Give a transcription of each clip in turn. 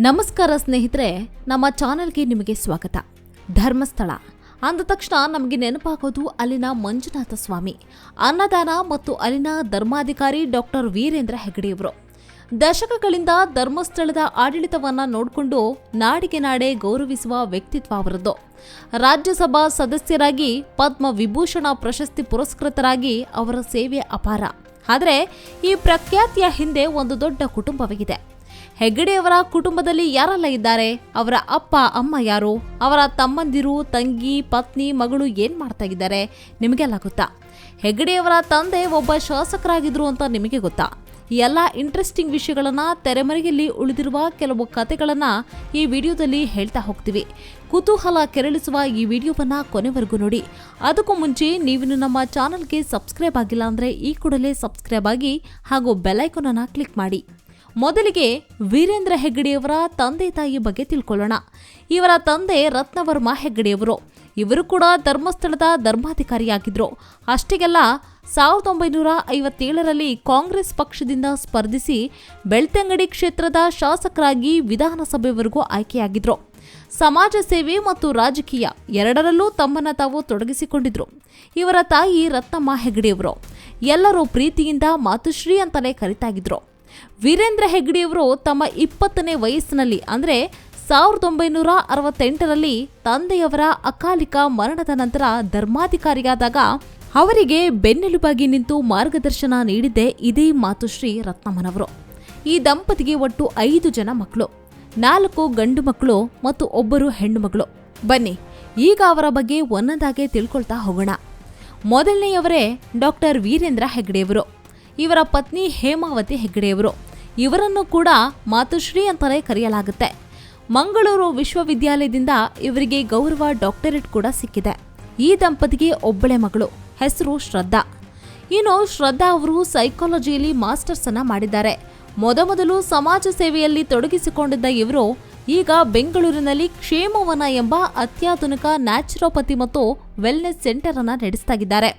ನಮಸ್ಕಾರ ಸ್ನೇಹಿತರೆ, ನಮ್ಮ ಚಾನೆಲ್ಗೆ ನಿಮಗೆ ಸ್ವಾಗತ. ಧರ್ಮಸ್ಥಳ. ಅಂದ ತಕ್ಷಣ ನಮಗೆ ನೆನಪಾಗೋದು ಅಲ್ಲಿನ ಮಂಜುನಾಥ ಸ್ವಾಮಿ. ಅನ್ನದಾನ ಮತ್ತು ಅಲ್ಲಿನ ಧರ್ಮಾಧಿಕಾರಿ ಡಾಕ್ಟರ್ ವೀರೇಂದ್ರ ಹೆಗಡೆಯವರು ದಶಕಗಳಿಂದ ಧರ್ಮಸ್ಥಳದ ಆಡಳಿತವನ್ನು ನೋಡಿಕೊಂಡು ನಾಡಿಗೆ ನಾಡೆ ಗೌರವಿಸುವ ವ್ಯಕ್ತಿತ್ವ ಅವರದ್ದು. ರಾಜ್ಯಸಭಾ ಸದಸ್ಯರಾಗಿ, ಪದ್ಮ ವಿಭೂಷಣ ಪ್ರಶಸ್ತಿ ಪುರಸ್ಕೃತರಾಗಿ ಅವರ ಸೇವೆ ಅಪಾರ. ಆದರೆ, ಈ ಪ್ರಖ್ಯಾತಿಯ ಹಿಂದೆ ಒಂದು ದೊಡ್ಡ ಕುಟುಂಬವಿದೆ. ಹೆಗ್ಗಡೆಯವರ ಕುಟುಂಬದಲ್ಲಿ ಯಾರೆಲ್ಲ ಇದ್ದಾರೆ? ಅವರ ಅಪ್ಪ, ಅಮ್ಮ ಯಾರು? ಅವರ ತಮ್ಮಂದಿರು, ತಂಗಿ, ಪತ್ನಿ, ಮಗಳು ಏನ್ ಮಾಡ್ತಾ ಇದ್ದಾರೆ? ನಿಮಗೆಲ್ಲ ಗೊತ್ತಾ? ಹೆಗ್ಗಡೆಯವರ ತಂದೆ ಒಬ್ಬ ಶಾಸಕರಾಗಿದ್ರು ಅಂತ ನಿಮಗೆ ಗೊತ್ತಾ? ಈ ಎಲ್ಲ ಇಂಟ್ರೆಸ್ಟಿಂಗ್ ವಿಷಯಗಳನ್ನ ತೆರೆಮರೆಯಲ್ಲಿ ಉಳಿದಿರುವ ಕೆಲವು ಕತೆಗಳನ್ನ ಈ ವಿಡಿಯೋದಲ್ಲಿ ಹೇಳ್ತಾ ಹೋಗ್ತೀವಿ. ಕುತೂಹಲ ಕೆರಳಿಸುವ ಈ ವಿಡಿಯೋವನ್ನ ಕೊನೆವರೆಗೂ ನೋಡಿ. ಅದಕ್ಕೂ ಮುಂಚೆ ನೀವು ನಮ್ಮ ಚಾನಲ್ಗೆ ಸಬ್ಸ್ಕ್ರೈಬ್ ಆಗಿಲ್ಲ ಅಂದ್ರೆ ಈ ಕೂಡಲೇ ಸಬ್ಸ್ಕ್ರೈಬ್ ಆಗಿ ಹಾಗೂ ಬೆಲೈಕನನ್ನು ಕ್ಲಿಕ್ ಮಾಡಿ. ಮೊದಲಿಗೆ ವೀರೇಂದ್ರ ಹೆಗ್ಗಡೆಯವರ ತಂದೆ ತಾಯಿ ಬಗ್ಗೆ ತಿಳ್ಕೊಳ್ಳೋಣ. ಇವರ ತಂದೆ ರತ್ನವರ್ಮ ಹೆಗ್ಗಡೆಯವರು. ಇವರು ಕೂಡ ಧರ್ಮಸ್ಥಳದ ಧರ್ಮಾಧಿಕಾರಿಯಾಗಿದ್ದರು ಅಷ್ಟಿಗೆಲ್ಲ, ಸಾವಿರದ ಒಂಬೈನೂರ ಐವತ್ತೇಳರಲ್ಲಿ ಕಾಂಗ್ರೆಸ್ ಪಕ್ಷದಿಂದ ಸ್ಪರ್ಧಿಸಿ ಬೆಳ್ತಂಗಡಿ ಕ್ಷೇತ್ರದ ಶಾಸಕರಾಗಿ ವಿಧಾನಸಭೆವರೆಗೂ ಆಯ್ಕೆಯಾಗಿದ್ದರು ಸಮಾಜ ಸೇವೆ ಮತ್ತು ರಾಜಕೀಯ ಎರಡರಲ್ಲೂ ತಮ್ಮನ್ನ ತಾವು ತೊಡಗಿಸಿಕೊಂಡಿದ್ರು. ಇವರ ತಾಯಿ ರತ್ನಮ್ಮ ಹೆಗ್ಗಡೆಯವರು. ಎಲ್ಲರೂ ಪ್ರೀತಿಯಿಂದ ಮಾತುಶ್ರೀ ಅಂತಲೇ ಕರಿತಾಗಿದ್ರು ವೀರೇಂದ್ರ ಹೆಗ್ಗಡೆಯವರು ತಮ್ಮ ಇಪ್ಪತ್ತನೇ ವಯಸ್ಸಿನಲ್ಲಿ, ಅಂದರೆ ಸಾವಿರದ ಒಂಬೈನೂರ ಅರವತ್ತೆಂಟರಲ್ಲಿ ತಂದೆಯವರ ಅಕಾಲಿಕ ಮರಣದ ನಂತರ ಧರ್ಮಾಧಿಕಾರಿಯಾದಾಗ ಅವರಿಗೆ ಬೆನ್ನೆಲುಬಾಗಿ ನಿಂತು ಮಾರ್ಗದರ್ಶನ ನೀಡಿದ್ದೆ ಇದೇ ಮಾತುಶ್ರೀ ರತ್ನಮ್ಮನವರು. ಈ ದಂಪತಿಗೆ ಒಟ್ಟು ಐದು ಜನ ಮಕ್ಕಳು, ನಾಲ್ಕು ಗಂಡು ಮಕ್ಕಳು ಮತ್ತು ಒಬ್ಬರು ಹೆಣ್ಣು ಮಗಳು ಬನ್ನಿ, ಈಗ ಅವರ ಬಗ್ಗೆ ಒಂದೊಂದಾಗೆ ತಿಳ್ಕೊಳ್ತಾ ಹೋಗೋಣ. ಮೊದಲನೆಯವರೇ ಡಾಕ್ಟರ್ ವೀರೇಂದ್ರ ಹೆಗ್ಗಡೆಯವರು. ಇವರ ಪತ್ನಿ ಹೇಮಾವತಿ ಹೆಗ್ಗಡೆಯವರು. ಇವರನ್ನು ಕೂಡ ಮಾತುಶ್ರೀ ಅಂತಲೇ ಕರೆಯಲಾಗುತ್ತೆ. ಮಂಗಳೂರು ವಿಶ್ವವಿದ್ಯಾಲಯದಿಂದ ಇವರಿಗೆ ಗೌರವ ಡಾಕ್ಟರೇಟ್ ಕೂಡ ಸಿಕ್ಕಿದೆ. ಈ ದಂಪತಿಗೆ ಒಬ್ಬಳೆ ಮಗಳು, ಹೆಸರು ಶ್ರದ್ಧಾ. ಇನ್ನು ಶ್ರದ್ಧಾ ಅವರು ಸೈಕಾಲಜಿಯಲ್ಲಿ ಮಾಸ್ಟರ್ಸ್ ಅನ್ನ ಮಾಡಿದ್ದಾರೆ. ಮೊದಮೊದಲು ಸಮಾಜ ಸೇವೆಯಲ್ಲಿ ತೊಡಗಿಸಿಕೊಂಡಿದ್ದ ಇವರು ಈಗ ಬೆಂಗಳೂರಿನಲ್ಲಿ ಕ್ಷೇಮವನ ಎಂಬ ಅತ್ಯಾಧುನಿಕ ನ್ಯಾಚುರೋಪತಿ ಮತ್ತು ವೆಲ್ನೆಸ್ ಸೆಂಟರ್ ಅನ್ನ ನಡೆಸ್ತಾಗಿದ್ದಾರೆ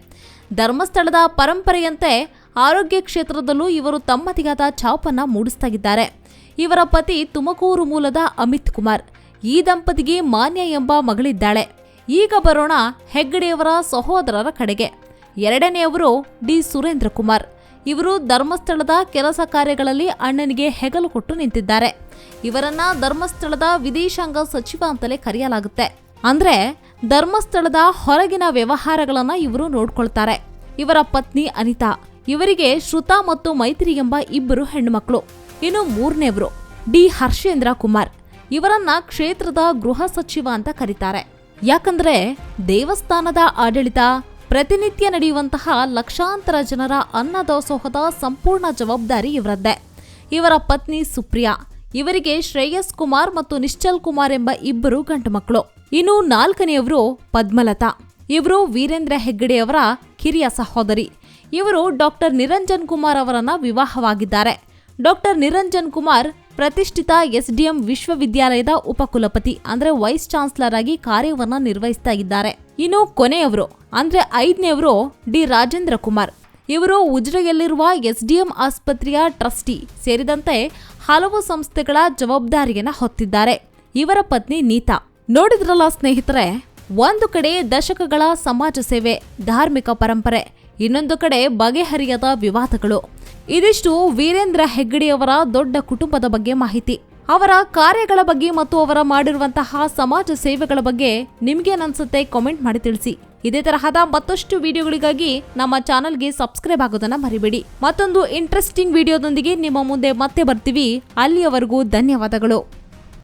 ಧರ್ಮಸ್ಥಳದ ಪರಂಪರೆಯಂತೆ ಆರೋಗ್ಯ ಕ್ಷೇತ್ರದಲ್ಲೂ ಇವರು ತಮ್ಮದಿಗಾದ ಛಾಪನ್ನ ಮೂಡಿಸ್ತಾಗಿದ್ದಾರೆ. ಇವರ ಪತಿ ತುಮಕೂರು ಮೂಲದ ಅಮಿತ್ ಕುಮಾರ್. ಈ ದಂಪತಿಗೆ ಮಾನ್ಯ ಎಂಬ ಮಗಳಿದ್ದಾಳೆ. ಈಗ ಬರೋಣ ಹೆಗ್ಗಡೆಯವರ ಸಹೋದರರ ಕಡೆಗೆ. ಎರಡನೆಯವರು ಡಿ ಸುರೇಂದ್ರ ಕುಮಾರ್. ಇವರು ಧರ್ಮಸ್ಥಳದ ಕೆಲಸ ಕಾರ್ಯಗಳಲ್ಲಿ ಅಣ್ಣನಿಗೆ ಹೆಗಲು ಕೊಟ್ಟು ನಿಂತಿದ್ದಾರೆ. ಇವರನ್ನ ಧರ್ಮಸ್ಥಳದ ವಿದೇಶಾಂಗ ಸಚಿವ ಅಂತಲೇ ಕರೆಯಲಾಗುತ್ತೆ. ಅಂದ್ರೆ ಧರ್ಮಸ್ಥಳದ ಹೊರಗಿನ ವ್ಯವಹಾರಗಳನ್ನ ಇವರು ನೋಡ್ಕೊಳ್ತಾರೆ. ಇವರ ಪತ್ನಿ ಅನಿತಾ. ಇವರಿಗೆ ಶ್ರುತಾ ಮತ್ತು ಮೈತ್ರಿ ಎಂಬ ಇಬ್ಬರು ಹೆಣ್ಣುಮಕ್ಕಳು ಇನ್ನು ಮೂರನೇವರು ಡಿ ಹರ್ಷೇಂದ್ರ ಕುಮಾರ್. ಇವರನ್ನ ಕ್ಷೇತ್ರದ ಗೃಹ ಸಚಿವ ಅಂತ ಕರೀತಾರೆ. ಯಾಕಂದ್ರೆ ದೇವಸ್ಥಾನದ ಆಡಳಿತ, ಪ್ರತಿನಿತ್ಯ ನಡೆಯುವಂತಹ ಲಕ್ಷಾಂತರ ಜನರ ಅನ್ನದಾಸೋಹದ ಸಂಪೂರ್ಣ ಜವಾಬ್ದಾರಿ ಇವರದ್ದೇ. ಇವರ ಪತ್ನಿ ಸುಪ್ರಿಯಾ, ಇವರಿಗೆ ಶ್ರೇಯಸ್ ಕುಮಾರ್ ಮತ್ತು ನಿಶ್ಚಲ್ ಕುಮಾರ್ ಎಂಬ ಇಬ್ಬರು ಗಂಡು ಮಕ್ಕಳು ಇನ್ನು ನಾಲ್ಕನೆಯವರು ಪದ್ಮಲತಾ. ಇವರು ವೀರೇಂದ್ರ ಹೆಗ್ಗಡೆಯವರ ಕಿರಿಯ ಸಹೋದರಿ. ಇವರು ಡಾಕ್ಟರ್ ನಿರಂಜನ್ ಕುಮಾರ್ ಅವರನ್ನ ವಿವಾಹವಾಗಿದ್ದಾರೆ. ಡಾಕ್ಟರ್ ನಿರಂಜನ್ ಕುಮಾರ್ ಪ್ರತಿಷ್ಠಿತ ಎಸ್ಡಿಎಂ ವಿಶ್ವವಿದ್ಯಾಲಯದ ಉಪಕುಲಪತಿ, ಅಂದ್ರೆ ವೈಸ್ ಚಾನ್ಸಲರ್ ಆಗಿ ಕಾರ್ಯವನ್ನ ನಿರ್ವಹಿಸ್ತಾ ಇದ್ದಾರೆ. ಇನ್ನು ಕೊನೆಯವರು, ಅಂದ್ರೆ ಐದನೇವರು ಡಿ ರಾಜೇಂದ್ರ ಕುಮಾರ್. ಇವರು ಉಜಿರೆಯಲ್ಲಿರುವ ಎಸ್ಡಿಎಂ ಆಸ್ಪತ್ರೆಯ ಟ್ರಸ್ಟಿ ಸೇರಿದಂತೆ ಹಲವು ಸಂಸ್ಥೆಗಳ ಜವಾಬ್ದಾರಿಯನ್ನು ಹೊತ್ತಿದ್ದಾರೆ. ಇವರ ಪತ್ನಿ ನೀತಾ. ನೋಡಿದ್ರಲ್ಲ ಸ್ನೇಹಿತರೆ, ಒಂದು ಕಡೆ ದಶಕಗಳ ಸಮಾಜ ಸೇವೆ, ಧಾರ್ಮಿಕ ಪರಂಪರೆ ಇನ್ನೊಂದು ಕಡೆ ಬಗೆಹರಿಯದ ವಿವಾದಗಳು. ಇದಿಷ್ಟು ವೀರೇಂದ್ರ ಹೆಗ್ಗಡೆಯವರ ದೊಡ್ಡ ಕುಟುಂಬದ ಬಗ್ಗೆ ಮಾಹಿತಿ. ಅವರ ಕಾರ್ಯಗಳ ಬಗ್ಗೆ ಮತ್ತು ಅವರ ಮಾಡಿರುವಂತಹ ಸಮಾಜ ಸೇವೆಗಳ ಬಗ್ಗೆ ನಿಮ್ಗೇನನ್ಸುತ್ತೆ ಕಾಮೆಂಟ್ ಮಾಡಿ ತಿಳಿಸಿ. ಇದೇ ತರಹದ ಮತ್ತಷ್ಟು ವಿಡಿಯೋಗಳಿಗಾಗಿ ನಮ್ಮ ಚಾನಲ್ಗೆ ಸಬ್ಸ್ಕ್ರೈಬ್ ಆಗೋದನ್ನ ಮರಿಬೇಡಿ. ಮತ್ತೊಂದು ಇಂಟ್ರೆಸ್ಟಿಂಗ್ ವಿಡಿಯೋದೊಂದಿಗೆ ನಿಮ್ಮ ಮುಂದೆ ಮತ್ತೆ ಬರ್ತೀವಿ. ಅಲ್ಲಿಯವರೆಗೂ ಧನ್ಯವಾದಗಳು.